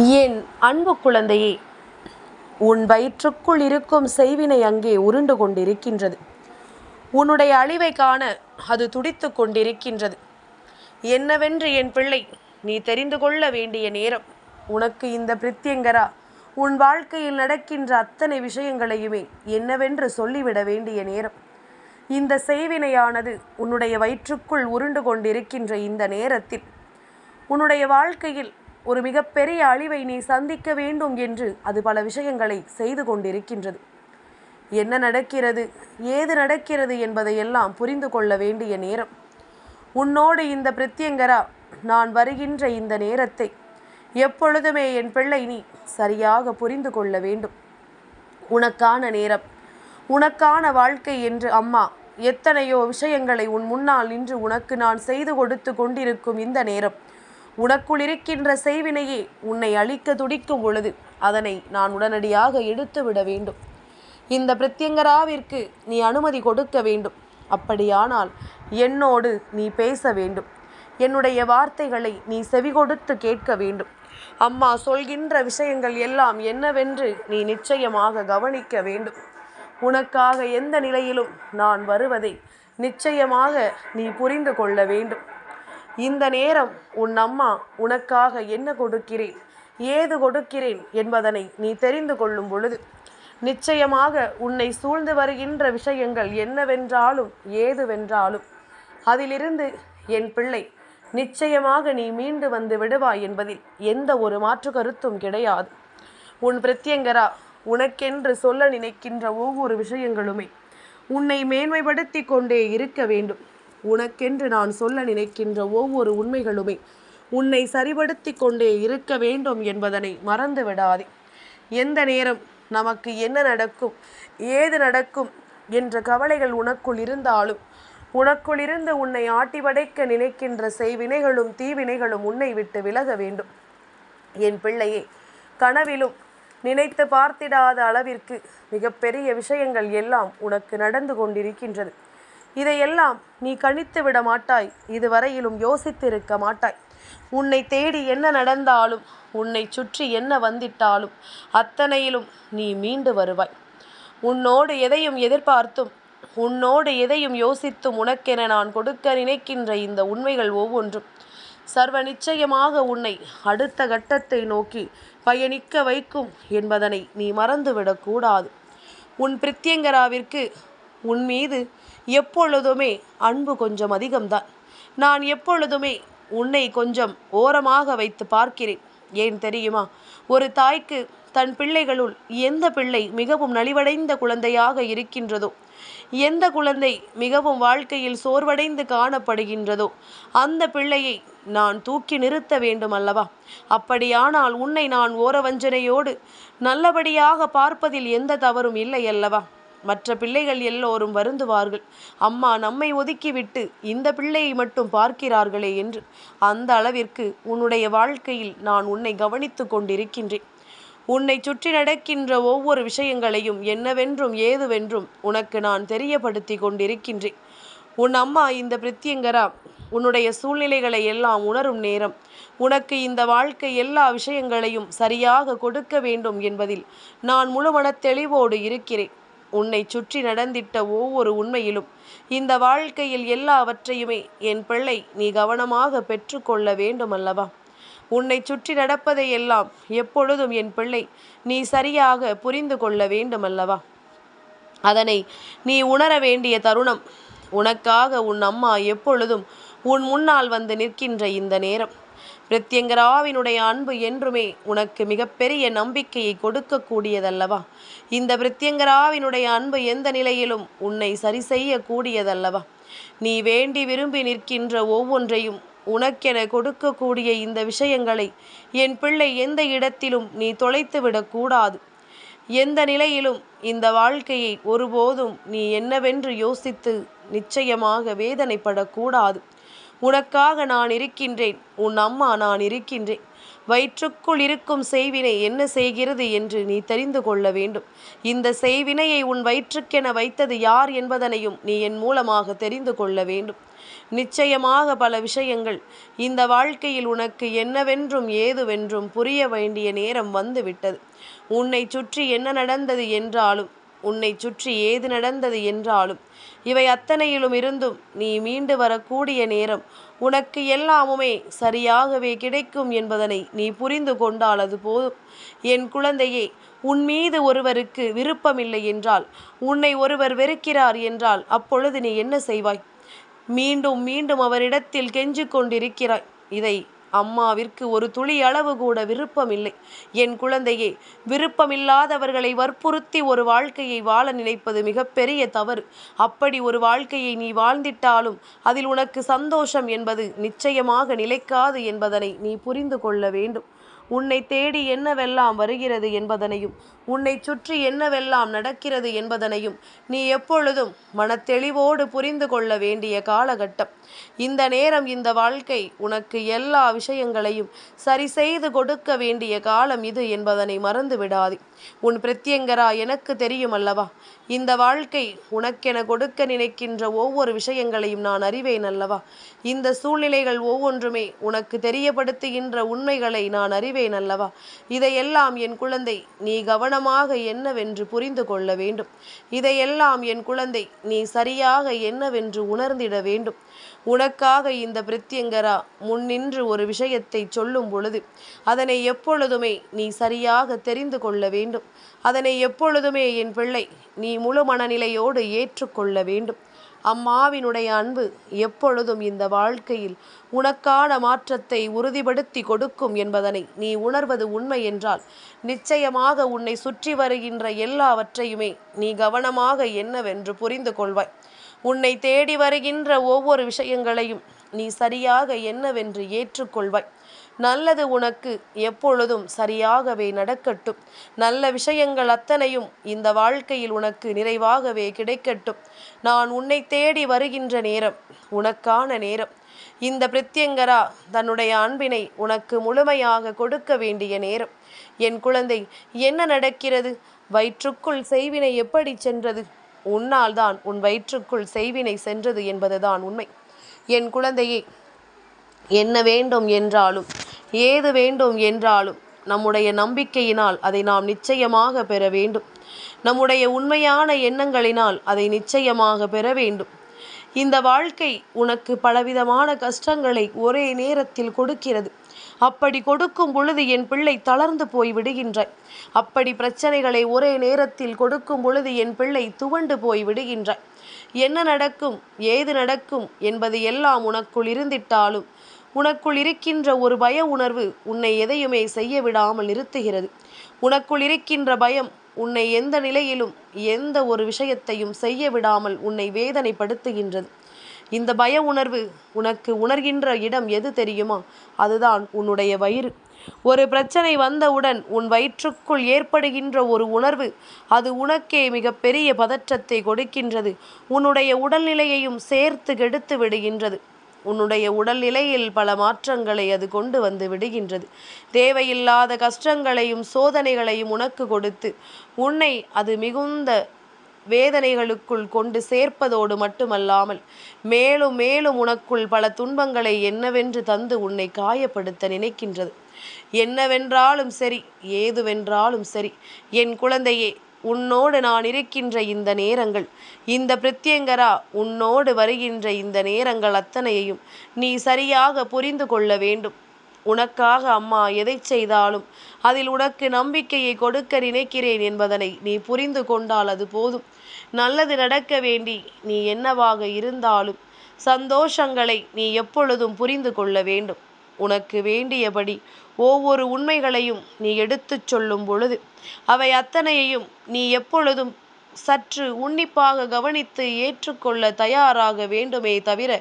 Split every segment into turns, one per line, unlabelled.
என் அன்பு குழந்தையே உன் வயிற்றுக்குள் இருக்கும் செய்வினை அங்கே உருண்டு கொண்டிருக்கின்றது. உன்னுடைய அழிவை காண அது துடித்து கொண்டிருக்கின்றது. என்னவென்று என் பிள்ளை நீ தெரிந்து கொள்ள வேண்டிய நேரம். உனக்கு இந்த பிரித்தியங்கரா? உன் வாழ்க்கையில் நடக்கின்ற அத்தனை விஷயங்களையுமே என்னவென்று சொல்லிவிட வேண்டிய நேரம். இந்த செய்வினையானது உன்னுடைய வயிற்றுக்குள் உருண்டு கொண்டிருக்கின்ற இந்த நேரத்தில் உன்னுடைய வாழ்க்கையில் ஒரு மிகப்பெரிய அழிவை நீ சந்திக்க வேண்டும் என்று அது பல விஷயங்களை செய்து கொண்டிருக்கின்றது. என்ன நடக்கிறது ஏது நடக்கிறது என்பதையெல்லாம் புரிந்து கொள்ள வேண்டிய நேரம். உன்னோடு இந்த பிரத்யங்கரா நான் வருகின்ற இந்த நேரத்தை எப்பொழுதுமே என் பிள்ளை நீ சரியாக புரிந்து கொள்ள வேண்டும். உனக்கான நேரம் உனக்கான வாழ்க்கை என்று அம்மா எத்தனையோ விஷயங்களை உன் முன்னால் நின்று உனக்கு நான் செய்து கொடுத்து கொண்டிருக்கும் இந்த நேரம். உனக்குள் இருக்கின்ற செய்வினையே உன்னை அழிக்க துடிக்கும் பொழுது அதனை நான் உடனடியாக எடுத்துவிட வேண்டும். இந்த பிரத்யங்கராவிற்கு நீ அனுமதி கொடுக்க வேண்டும். அப்படியானால் என்னோடு நீ பேச வேண்டும். என்னுடைய வார்த்தைகளை நீ செவி கொடுத்து கேட்க வேண்டும். அம்மா சொல்கின்ற விஷயங்கள் எல்லாம் என்னவென்று நீ நிச்சயமாக கவனிக்க வேண்டும். உனக்காக எந்த நிலையிலும் நான் வருவதை நிச்சயமாக நீ புரிந்து கொள்ள வேண்டும். இந்த நேரம் உன் அம்மா உனக்காக என்ன கொடுக்கிறேன்? ஏது கொடுக்கிறேன் என்பதனை நீ தெரிந்து கொள்ளும் பொழுது நிச்சயமாக உன்னை சூழ்ந்து வருகின்ற விஷயங்கள் என்னவென்றாலும் ஏதுவென்றாலும் அதிலிருந்து என் பிள்ளை நிச்சயமாக நீ மீண்டு வந்து விடுவாய் என்பதில் எந்த ஒரு மாற்று கருத்தும் கிடையாது. உன் பிரத்யங்கரா உனக்கென்று சொல்ல நினைக்கின்ற ஒவ்வொரு விஷயங்களுமே உன்னை மேன்மைப்படுத்தி கொண்டே இருக்க வேண்டும். உனக்கென்று நான் சொல்ல நினைக்கின்ற ஒவ்வொரு உண்மைகளுமே உன்னை சரிபடுத்தி கொண்டே இருக்க வேண்டும் என்பதனை மறந்து விடாதே. எந்த நேரம் நமக்கு என்ன நடக்கும் ஏது நடக்கும் என்ற கவலைகள் உனக்குள் இருந்தாலும் உனக்குள் இருந்து உன்னை ஆட்டி படைக்க நினைக்கின்ற செய்வினைகளும் தீவினைகளும் உன்னை விட்டு விலக வேண்டும். என் பிள்ளையே கனவிலும் நினைத்து பார்த்திடாத அளவிற்கு மிகப்பெரிய விஷயங்கள் எல்லாம் உனக்கு நடந்து கொண்டிருக்கின்றது. இதையெல்லாம் நீ கணித்து விட மாட்டாய். இதுவரையிலும் யோசித்திருக்க மாட்டாய். உன்னை தேடி என்ன நடந்தாலும் உன்னை சுற்றி என்ன வந்திட்டாலும் அத்தனையிலும் நீ மீண்டு வருவாய். உன்னோடு எதையும் எதிர்பார்த்தும் உன்னோடு எதையும் யோசித்தும் உனக்கென நான் கொடுக்க நினைக்கின்ற இந்த உண்மைகள் ஒவ்வொன்றும் சர்வ நிச்சயமாக உன்னை அடுத்த கட்டத்தை நோக்கி பயணிக்க வைக்கும் என்பதனை நீ மறந்துவிடக்கூடாது உன் பிரித்யங்கராவிற்கு உன் மீது எப்பொழுதுமே அன்பு கொஞ்சம் அதிகம்தான். நான் எப்பொழுதுமே உன்னை கொஞ்சம் ஓரமாக வைத்து பார்க்கிறேன். ஏன் தெரியுமா? ஒரு தாய்க்கு தன் பிள்ளைகளுள் எந்த பிள்ளை மிகவும் நலிவடைந்த குழந்தையாக இருக்கின்றதோ எந்த குழந்தை மிகவும் வாழ்க்கையில் சோர்வடைந்து காணப்படுகின்றதோ அந்த பிள்ளையை நான் தூக்கி நிறுத்த வேண்டும் அல்லவா? அப்படியானால் உன்னை நான் ஓரவஞ்சனையோடு நல்லபடியாக பார்ப்பதில் எந்த தவறும் இல்லை அல்லவா? மற்ற பிள்ளைகள் எல்லோரும் வருந்துவார்கள். அம்மா நம்மை ஒதுக்கிவிட்டு இந்த பிள்ளையை மட்டும் பார்க்கிறார்களே என்று. அந்த அளவிற்கு உன்னுடைய வாழ்க்கையில் நான் உன்னை கவனித்து கொண்டிருக்கின்றேன். உன்னை சுற்றி நடக்கின்ற ஒவ்வொரு விஷயங்களையும் என்னவென்றும் ஏதுவென்றும் உனக்கு நான் தெரியப்படுத்தி கொண்டிருக்கின்றேன். உன் அம்மா இந்த பிரித்தியங்கரா உன்னுடைய சூழ்நிலைகளை எல்லாம் உணரும் நேரம். உனக்கு இந்த வாழ்க்கை எல்லா விஷயங்களையும் சரியாக கொடுக்க வேண்டும் என்பதில் நான் முழுமன தெளிவோடு இருக்கிறேன். உன்னை சுற்றி நடந்திட்ட ஒவ்வொரு உண்மையிலும் இந்த வாழ்க்கையில் எல்லாவற்றையுமே என் பிள்ளை நீ கவனமாக பெற்றுக்கொள்ள வேண்டும் அல்லவா உன்னை சுற்றி நடப்பதை எல்லாம் எப்பொழுதும் என் பிள்ளை நீ சரியாக புரிந்து கொள்ள வேண்டும் அல்லவா அதனை நீ உணர வேண்டிய தருணம் உனக்காக உன் அம்மா எப்பொழுதும் உன் முன்னால் வந்து நிற்கின்ற இந்த நேரம். பிரத்யங்கராவினுடைய அன்பு என்றுமே உனக்கு மிகப்பெரிய நம்பிக்கையை கொடுக்கக்கூடியதல்லவா? இந்த பிரத்யங்கராவினுடைய அன்பு எந்த நிலையிலும் உன்னை சரி செய்யக்கூடியதல்லவா? நீ வேண்டி விரும்பி நிற்கின்ற ஒவ்வொன்றையும் உனக்கென கொடுக்கக்கூடிய இந்த விஷயங்களை என் பிள்ளை எந்த இடத்திலும் நீ தொலைத்து விடக்கூடாது. எந்த நிலையிலும் இந்த வாழ்க்கையை ஒருபோதும் நீ என்னவென்று யோசித்து நிச்சயமாக வேதனைப்படக்கூடாது. உனக்காக நான் இருக்கின்றேன் உன் அம்மா நான் இருக்கின்றேன். வயிற்றுக்குள் இருக்கும் செய்வினை என்ன செய்கிறது என்று நீ தெரிந்து கொள்ள வேண்டும். இந்த செய்வினையை உன் வயிற்றுக்கென வைத்தது யார் என்பதனையும் நீ என் மூலமாக தெரிந்து கொள்ள வேண்டும். நிச்சயமாக பல விஷயங்கள். இந்த வாழ்க்கையில் உனக்கு என்னவென்றும் ஏதுவென்றும் புரிய வேண்டிய நேரம் வந்துவிட்டது. உன்னை சுற்றி என்ன நடந்தது என்றாலும் உன்னை சுற்றி ஏது நடந்தது என்றாலும் இவை அத்தனையிலும் இருந்தும் நீ மீண்டு வரக்கூடிய நேரம் உனக்கு எல்லாமுமே சரியாகவே கிடைக்கும் என்பதனை நீ புரிந்து கொண்டால் அது போதும். என் குழந்தையே உன் மீது ஒருவருக்கு விருப்பமில்லை என்றால் உன்னை ஒருவர் வெறுக்கிறார் என்றால் அப்பொழுது நீ என்ன செய்வாய்? மீண்டும் மீண்டும் அவரிடத்தில் கெஞ்சு கொண்டிருக்கிறாய். இதை அம்மாவிற்கு ஒரு துளி அளவு கூட விருப்பமில்லை. என் குழந்தையே விருப்பமில்லாதவர்களை வற்புறுத்தி ஒரு வாழ்க்கையை வாழ நினைப்பது மிகப்பெரிய தவறு. அப்படி ஒரு வாழ்க்கையை நீ வாழ்ந்திட்டாலும் அதில் உனக்கு சந்தோஷம் என்பது நிச்சயமாக நிலைக்காது என்பதனை நீ புரிந்து கொள்ள வேண்டும். உன்னை தேடி என்னவெல்லாம் வருகிறது என்பதனையும் உன்னை சுற்றி என்னவெல்லாம் நடக்கிறது என்பதனையும் நீ எப்பொழுதும் மனத்தெளிவோடு புரிந்து கொள்ள வேண்டிய காலகட்டம். இந்த நேரம் இந்த வாழ்க்கை உனக்கு எல்லா விஷயங்களையும் சரி செய்து கொடுக்க வேண்டிய காலம் இது என்பதனை மறந்து விடாதே உன் பிரத்யங்கரா எனக்கு தெரியும் அல்லவா? இந்த வாழ்க்கை உனக்கென கொடுக்க நினைக்கின்ற ஒவ்வொரு விஷயங்களையும் நான் அறிவேன் அல்லவா? இந்த சூழ்நிலைகள் ஒவ்வொன்றுமே உனக்கு தெரியப்படுத்துகின்ற உண்மைகளை நான் அறிவேன் அல்லவா? இதையெல்லாம் என் குழந்தை நீ கவனமாக என்னவென்று புரிந்து கொள்ள வேண்டும். இதையெல்லாம் என் குழந்தை நீ சரியாக என்னவென்று உணர்ந்திட வேண்டும். உனக்காக இந்த பிரித்தியங்கரா முன்னின்று ஒரு விஷயத்தை சொல்லும் பொழுது அதனை எப்பொழுதுமே நீ சரியாக தெரிந்து கொள்ள வேண்டும். அதனை எப்பொழுதுமே என் பிள்ளை நீ முழு மனநிலையோடு ஏற்றுக்கொள்ள வேண்டும். அம்மாவினுடைய அன்பு எப்பொழுதும் இந்த வாழ்க்கையில் உனக்கான மாற்றத்தை உறுதிப்படுத்தி கொடுக்கும் என்பதனை நீ உணர்வது உண்மை என்றால் நிச்சயமாக உன்னை சுற்றி வருகின்ற எல்லாவற்றையுமே நீ கவனமாக என்னவென்று புரிந்து கொள்வாய். உன்னை தேடி வருகின்ற ஒவ்வொரு விஷயங்களையும் நீ சரியாக என்னவென்று ஏற்றுக்கொள்வாய். நல்லது உனக்கு எப்பொழுதும் சரியாகவே நடக்கட்டும். நல்ல விஷயங்கள் அத்தனையும் இந்த வாழ்க்கையில் உனக்கு நிறைவாகவே கிடைக்கட்டும். நான் உன்னை தேடி வருகின்ற நேரம் உனக்கான நேரம். இந்த பிரத்யங்கரா தன்னுடைய அன்பினை உனக்கு முழுமையாக கொடுக்க வேண்டிய நேரம். என் குழந்தை என்ன நடக்கிறது? வயிற்றுக்குள் செய்வினை எப்படி சென்றது? உன்னால் தான் உன் வயிற்றுக்குள் செய்வினை சென்றது என்பதுதான் உண்மை. என் குழந்தையே என்ன வேண்டும் என்றாலும் ஏது வேண்டும் என்றாலும் நம்முடைய நம்பிக்கையினால் அதை நாம் நிச்சயமாக பெற வேண்டும். நம்முடைய உண்மையான எண்ணங்களினால் அதை நிச்சயமாக பெற வேண்டும். இந்த வாழ்க்கை உனக்கு பலவிதமான கஷ்டங்களை ஒரே நேரத்தில் கொடுக்கிறது. அப்படி கொடுக்கும் பொழுது என் பிள்ளை தளர்ந்து போய் விடுகின்றாய். அப்படி பிரச்சனைகளை ஒரே நேரத்தில் கொடுக்கும் பொழுது என் பிள்ளை துவண்டு போய் விடுகின்றாய். என்ன நடக்கும் ஏது நடக்கும் என்பது எல்லாம் உனக்குள் இருந்திட்டாலும் உனக்குள் இருக்கின்ற ஒரு பய உணர்வு உன்னை எதையுமே செய்ய விடாமல் நிறுத்துகிறது. உனக்குள் இருக்கின்ற பயம் உன்னை எந்த நிலையிலும் எந்த ஒரு விஷயத்தையும் செய்ய விடாமல் உன்னை வேதனைப்படுத்துகின்றது. இந்த பய உணர்வு உனக்கு உணர்கின்ற இடம் எது தெரியுமா? அதுதான் உன்னுடைய வயிறு. ஒரு பிரச்சனை வந்தவுடன் உன் வயிற்றுக்குள் ஏற்படுகின்ற ஒரு உணர்வு அது உனக்கே மிகப்பெரிய பதற்றத்தை கொடுக்கின்றது. உன்னுடைய உடல்நிலையையும் சேர்த்து கெடுத்து விடுகின்றது. உன்னுடைய உடல்நிலையில் பல மாற்றங்களை அது கொண்டு வந்து விடுகின்றது. தேவையில்லாத கஷ்டங்களையும் சோதனைகளையும் உனக்கு கொடுத்து உன்னை அது மிகுந்த வேதனைகளுக்குள் கொண்டு சேர்ப்பதோடு மட்டுமல்லாமல் மேலும் மேலும் உனக்குள் பல துன்பங்களை என்னவென்று தந்து உன்னை காயப்படுத்த நினைக்கின்றது. என்னவென்றாலும் சரி ஏதுவென்றாலும் சரி என் குழந்தையே உன்னோடு நான் இருக்கின்ற இந்த நேரங்கள் இந்த பிரத்யங்கரா உன்னோடு வருகின்ற இந்த நேரங்கள் அத்தனையையும் நீ சரியாக புரிந்து கொள்ள வேண்டும். உனக்காக அம்மா எதை செய்தாலும் அதில் உனக்கு நம்பிக்கையை கொடுக்க நினைக்கிறேன் என்பதனை நீ புரிந்து கொண்டால் அது போதும். நல்லது நடக்க வேண்டி நீ என்னவாக இருந்தாலும் சந்தோஷங்களை நீ எப்பொழுதும் புரிந்து கொள்ள வேண்டும். உனக்கு வேண்டியபடி ஒவ்வொரு உண்மைகளையும் நீ எடுத்துச் சொல்லும் பொழுது அவை அத்தனையையும் நீ எப்பொழுதும் சற்று உன்னிப்பாக கவனித்து ஏற்றுக்கொள்ள தயாராக வேண்டுமே தவிர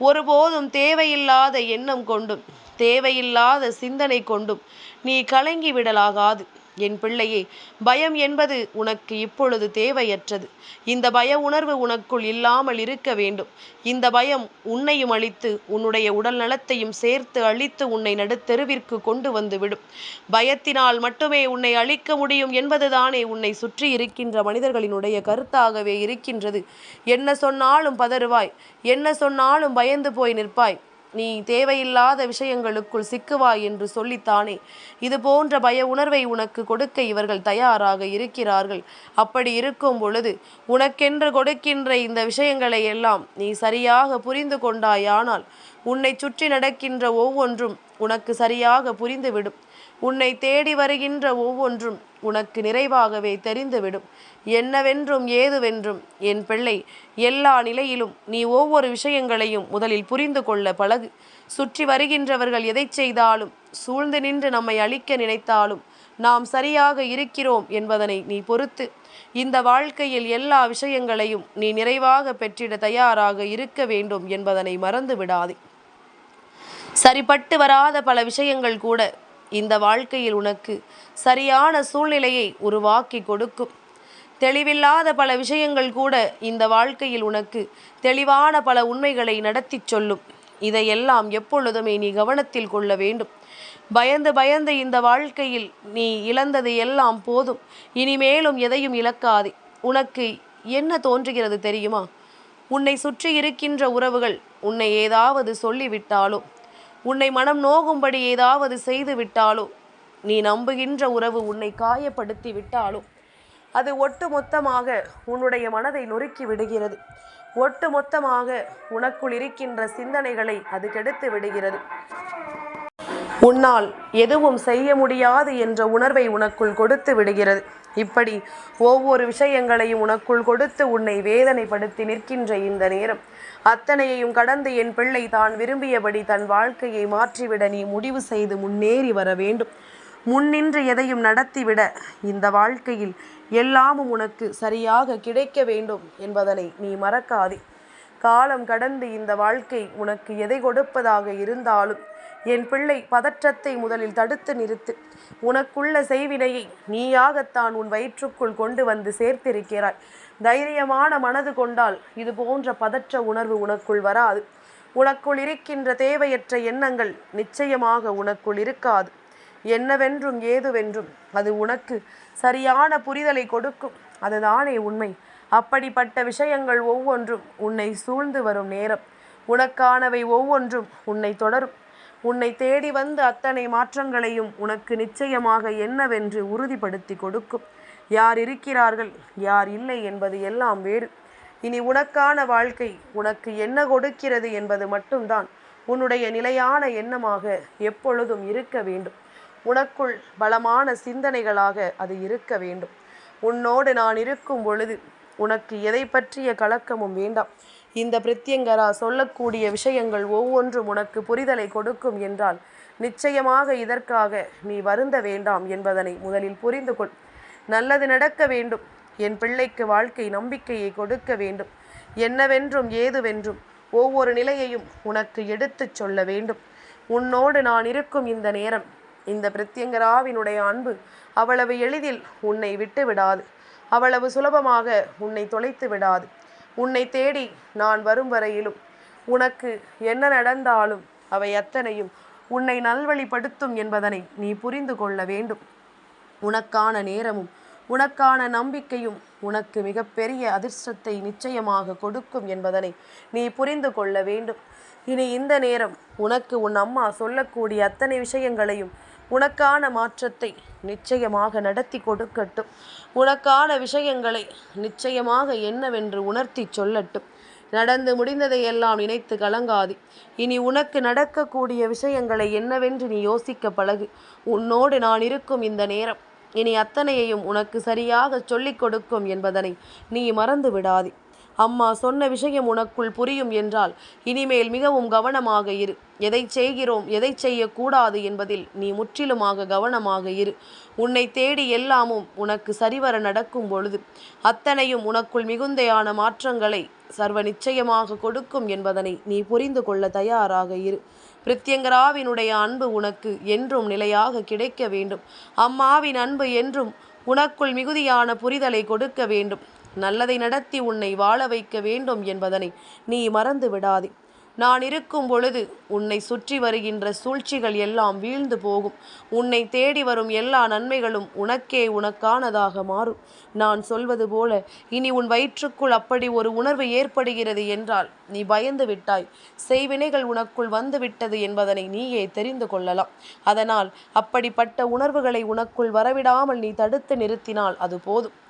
ஒருபோதும் தேவையில்லாத எண்ணம் கொண்டும் தேவையில்லாத சிந்தனை கொண்டும் நீ கலங்கி விடலாகாது. என் பிள்ளையே பயம் என்பது உனக்கு இப்பொழுது தேவையற்றது. இந்த பய உணர்வு உனக்குள் இல்லாமல் இருக்க வேண்டும். இந்த பயம் உன்னையும் அழித்து உன்னுடைய உடல் நலத்தையும் சேர்த்து அழித்து உன்னை நடுத்தெருவிற்கு கொண்டு வந்துவிடும். பயத்தினால் மட்டுமே உன்னை அழிக்க முடியும் என்பதுதானே உன்னை சுற்றி இருக்கின்ற மனிதர்களினுடைய கருத்தாகவே இருக்கின்றது. என்ன சொன்னாலும் பதறுவாய் என்ன சொன்னாலும் பயந்து போய் நிற்பாய். நீ தேவையில்லாத விஷயங்களுக்குள் சிக்குவாய் என்று சொல்லித்தானே. இது போன்ற பய உணர்வை உனக்கு கொடுக்க இவர்கள் தயாராக இருக்கிறார்கள். அப்படி இருக்கும் பொழுது உனக்கென்று கொடுக்கின்ற இந்த விஷயங்களை எல்லாம் நீ சரியாக புரிந்து கொண்டாயானால் உன்னை சுற்றி நடக்கின்ற ஒவ்வொன்றும் உனக்கு சரியாக புரிந்துவிடும். உன்னை தேடி வருகின்ற ஒவ்வொன்றும் உனக்கு நிறைவாகவே தெரிந்துவிடும். என்னவென்றும் ஏதுவென்றும் என் பிள்ளை எல்லா நிலையிலும் நீ ஒவ்வொரு விஷயங்களையும் முதலில் புரிந்து கொள்ள பழகு. சுற்றி வருகின்றவர்கள் எதை செய்தாலும் சூழ்ந்து நின்று நம்மை அழிக்க நினைத்தாலும் நாம் சரியாக இருக்கிறோம் என்பதனை நீ பொறுத்து. இந்த வாழ்க்கையில் எல்லா விஷயங்களையும் நீ நிறைவாக பெற்றிட தயாராக இருக்க வேண்டும் என்பதனை மறந்து விடாதே சரிப்பட்டு வராத பல விஷயங்கள் கூட இந்த வாழ்க்கையில் உனக்கு சரியான சூழ்நிலையை உருவாக்கி கொடுக்கும். தெளிவில்லாத பல விஷயங்கள் கூட இந்த வாழ்க்கையில் உனக்கு தெளிவான பல உண்மைகளை நடத்தி சொல்லும். இதையெல்லாம் எப்பொழுதுமே நீ கவனத்தில் கொள்ள வேண்டும். பயந்து பயந்து இந்த வாழ்க்கையில் நீ இழந்தது எல்லாம் போதும். இனிமேலும் எதையும் இழக்காதே. உனக்கு என்ன தோன்றுகிறது தெரியுமா? உன்னை சுற்றி இருக்கின்ற உறவுகள் உன்னை ஏதாவது சொல்லிவிட்டாலோ? உன்னை மனம் நோகும்படி ஏதாவது செய்து விட்டாலோ நீ நம்புகின்ற உறவு உன்னை காயப்படுத்தி விட்டாலோ அது ஒட்டு மொத்தமாக உன்னுடைய மனதை நொறுக்கி விடுகிறது. ஒட்டு மொத்தமாக உனக்குள் இருக்கின்ற சிந்தனைகளை அது கெடுத்து விடுகிறது. உன்னால் எதுவும் செய்ய முடியாது என்ற உணர்வை உனக்குள் கொடுத்து விடுகிறது. இப்படி ஒவ்வொரு விஷயங்களையும் உனக்குள் கொடுத்து உன்னை வேதனைப்படுத்தி நிற்கின்ற இந்த நேரம். அத்தனையையும் கடந்து என் பிள்ளை தான் விரும்பியபடி தன் வாழ்க்கையை மாற்றிவிட நீ முடிவு செய்து முன்னேறி வர வேண்டும். முன்னின்று எதையும் நடத்திவிட இந்த வாழ்க்கையில் எல்லாமும் உனக்கு சரியாக கிடைக்க வேண்டும் என்பதனை நீ மறக்காதே. காலம் கடந்து இந்த வாழ்க்கை உனக்கு எதை கொடுப்பதாக இருந்தாலும் என் பிள்ளை பதற்றத்தை முதலில் தடுத்து நிறுத்து. உனக்குள்ள செய்வினையை நீயாகத்தான் உன் வயிற்றுக்குள் கொண்டு வந்து சேர்த்திருக்கிறாய். தைரியமான மனது கொண்டால் இது போன்ற பதற்ற உணர்வு உனக்குள் வராது. உனக்குள் இருக்கின்ற தேவையற்ற எண்ணங்கள் நிச்சயமாக உனக்குள் இருக்காது. என்னவென்றும் ஏதுவென்றும் அது உனக்கு சரியான புரிதலை கொடுக்கும். அதுதானே உண்மை. அப்படிப்பட்ட விஷயங்கள் ஒவ்வொன்றும் உன்னை சூழ்ந்து வரும் நேரம். உனக்கானவை ஒவ்வொன்றும் உன்னை தொடரும். உன்னை தேடி வந்து அத்தனை மாற்றங்களையும் உனக்கு நிச்சயமாக என்னவென்று உறுதிப்படுத்தி கொடுக்கும். யார் இருக்கிறார்கள் யார் இல்லை என்பது எல்லாம் வேறு. இனி உனக்கான வாழ்க்கை உனக்கு என்ன கொடுக்கிறது என்பது மட்டும்தான். உன்னுடைய நிலையான எண்ணமாக எப்பொழுதும் இருக்க வேண்டும். உனக்குள் பலமான சிந்தனைகளாக அது இருக்க வேண்டும். உன்னோடு நான் இருக்கும் பொழுது உனக்கு எதை பற்றிய கலக்கமும் வேண்டாம். இந்த பிரத்யங்கரா சொல்லக்கூடிய விஷயங்கள் ஒவ்வொன்றும் உனக்கு புரிதலை கொடுக்கும் என்றால் நிச்சயமாக இதற்காக நீ வருந்த வேண்டாம் என்பதனை முதலில் புரிந்து கொள். நல்லது நடக்க வேண்டும். என் பிள்ளைக்கு வாழ்க்கை நம்பிக்கையை கொடுக்க வேண்டும். என்னவென்றும் ஏதுவென்றும் ஒவ்வொரு நிலையையும் உனக்கு எடுத்துச் சொல்ல வேண்டும். உன்னோடு நான் இருக்கும் இந்த நேரம் இந்த பிரத்யங்கராவினுடைய அன்பு அவ்வளவு எளிதில் உன்னை விட்டு விடாது அவ்வளவு சுலபமாக உன்னை தொலைத்து விடாது. உன்னை தேடி நான் வரும் வரையிலும் உனக்கு என்ன நடந்தாலும் அவை அத்தனையும் உன்னை நல்வழிப்படுத்தும் என்பதனை நீ புரிந்து கொள்ள வேண்டும். உனக்கான நேரமும் உனக்கான நம்பிக்கையும் உனக்கு மிகப்பெரிய அதிர்ஷ்டத்தை நிச்சயமாக கொடுக்கும் என்பதனை நீ புரிந்து கொள்ள வேண்டும். இனி இந்த நேரம் உனக்கு உன் அம்மா சொல்லக்கூடிய அத்தனை விஷயங்களையும் உனக்கான மாற்றத்தை நிச்சயமாக நடத்தி கொடுக்கட்டும். உனக்கான விஷயங்களை நிச்சயமாக என்னவென்று உணர்த்தி சொல்லட்டும். நடந்து முடிந்ததை எல்லாம் நினைத்து கலங்காது. இனி உனக்கு நடக்கக்கூடிய விஷயங்களை என்னவென்று நீ யோசிக்க பழகு. உன்னோடு நான் இருக்கும் இந்த நேரம் இனி அத்தனையையும் உனக்கு சரியாக சொல்லிக் கொடுக்கும் என்பதனை நீ மறந்து விடாதே. அம்மா சொன்ன விஷயம் உனக்குள் புரியும் என்றால் இனிமேல் மிகவும் கவனமாக இரு. எதை செய்கிறோம் எதை செய்யக்கூடாது என்பதில் நீ முற்றிலுமாக கவனமாக இரு. உன்னை தேடி எல்லாமும் உனக்கு சரிவர நடக்கும் பொழுது அத்தனையும் உனக்குள் மிகுந்தையான மாற்றங்களை சர்வ நிச்சயமாக கொடுக்கும் என்பதனை நீ புரிந்து கொள்ள தயாராக இரு. பிரித்யங்கராவினுடைய அன்பு உனக்கு என்றும் நிலையாக கிடைக்க வேண்டும். அம்மாவின் அன்பு என்றும் உனக்குள் மிகுதியான புரிதலை கொடுக்க வேண்டும். நல்லதை நடத்தி உன்னை வாழ வைக்க வேண்டும் என்பதனை நீ மறந்து விடாதே. நான் இருக்கும் பொழுது உன்னை சுற்றி வருகின்ற சூழ்ச்சிகள் எல்லாம் வீழ்ந்து போகும். உன்னை தேடி வரும் எல்லா நன்மைகளும் உனக்கே உனக்கானதாக மாறும். நான் சொல்வது போல இனி உன் வயிற்றுக்குள் அப்படி ஒரு உணர்வு ஏற்படுகிறது என்றால் நீ பயந்து விட்டாய். செய்வினைகள் உனக்குள் வந்து விட்டது என்பதனை நீயே தெரிந்து கொள்ளலாம். அதனால் அப்படிப்பட்ட உணர்வுகளை உனக்குள் வரவிடாமல் நீ தடுத்து நிறுத்தினால் அது போதும்.